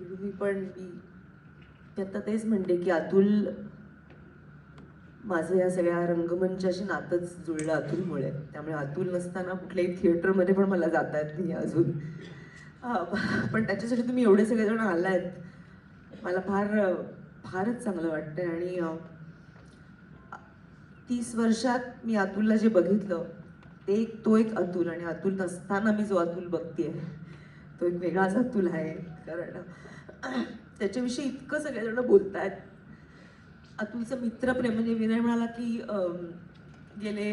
मी पण मी मी आता तेच म्हणते की अतुल माझं या सगळ्या रंगमंचाशी नातंच जुळलं अतुलमुळे. त्यामुळे अतुल नसताना कुठल्याही थिएटरमध्ये पण मला जाता येत नाही अजून. पण त्याच्यासाठी तुम्ही एवढे सगळेजण आलायत. मला फार फारच चांगलं वाटतंय आणि तीस वर्षात मी अतुलला जे बघितलं ते एक तो एक अतुल आणि अतुल नसताना मी जो अतुल बघतेय. तो एक वेगळाच अतुल आहे कारण त्याच्याविषयी इतकं सगळेजण बोलतायत. अतुलचं मित्रप्रेम म्हणजे विनय म्हणाला की गेले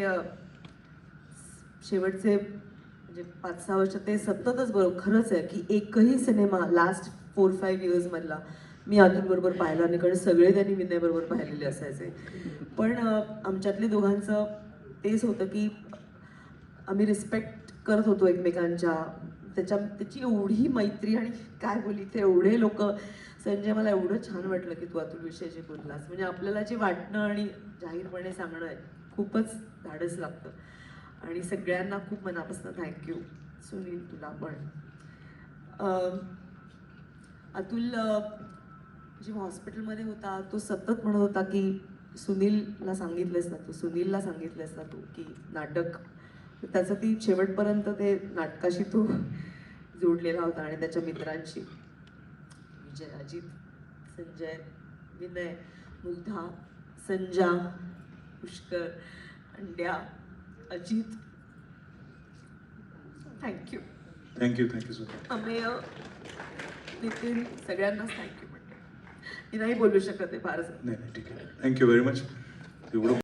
शेवटचे म्हणजे पाच सहा वर्ष ते सततच बरोबर खरंच आहे की एकही cinema last four five years मधला मी अतुल बरोबर पाहिला नाही कारण सगळे त्यांनी विनय बरोबर पाहिलेले असायचे. पण आमच्यातले दोघांचं तेच होतं की आम्ही रिस्पेक्ट करत होतो एकमेकांच्या त्याच्या त्याची एवढी मैत्री आणि काय बोली ते एवढे लोक. संजय मला एवढं छान वाटलं की तू अतुल विषयाशी बोललास. म्हणजे आपल्याला जे वाटणं आणि जाहीरपणे सांगणं खूपच धाडस लागतं. आणि सगळ्यांना खूप मनापासून थँक्यू सुनील तुला पण. अतुल जेव्हा हॉस्पिटलमध्ये होता तो सतत म्हणत होता की सुनीलला सांगितलंस ना तू सुनीलला सांगितलंस ना तू की नाटक. त्याचं ती शेवटपर्यंत ते नाटकाशी तू जोडलेला होता आणि त्याच्या मित्रांशी. विजय Ajit Sanjay Vinay Mugdha Sanja Pushkar Andya Ajit. Thank you thank you thank you so much Ameya Nitin सगळ्यांनाच थँक्यू म्हणते. मी नाही बोलू शकत आहे फारच नाही नाही ठीक आहे. थँक्यू व्हेरी मच एवढं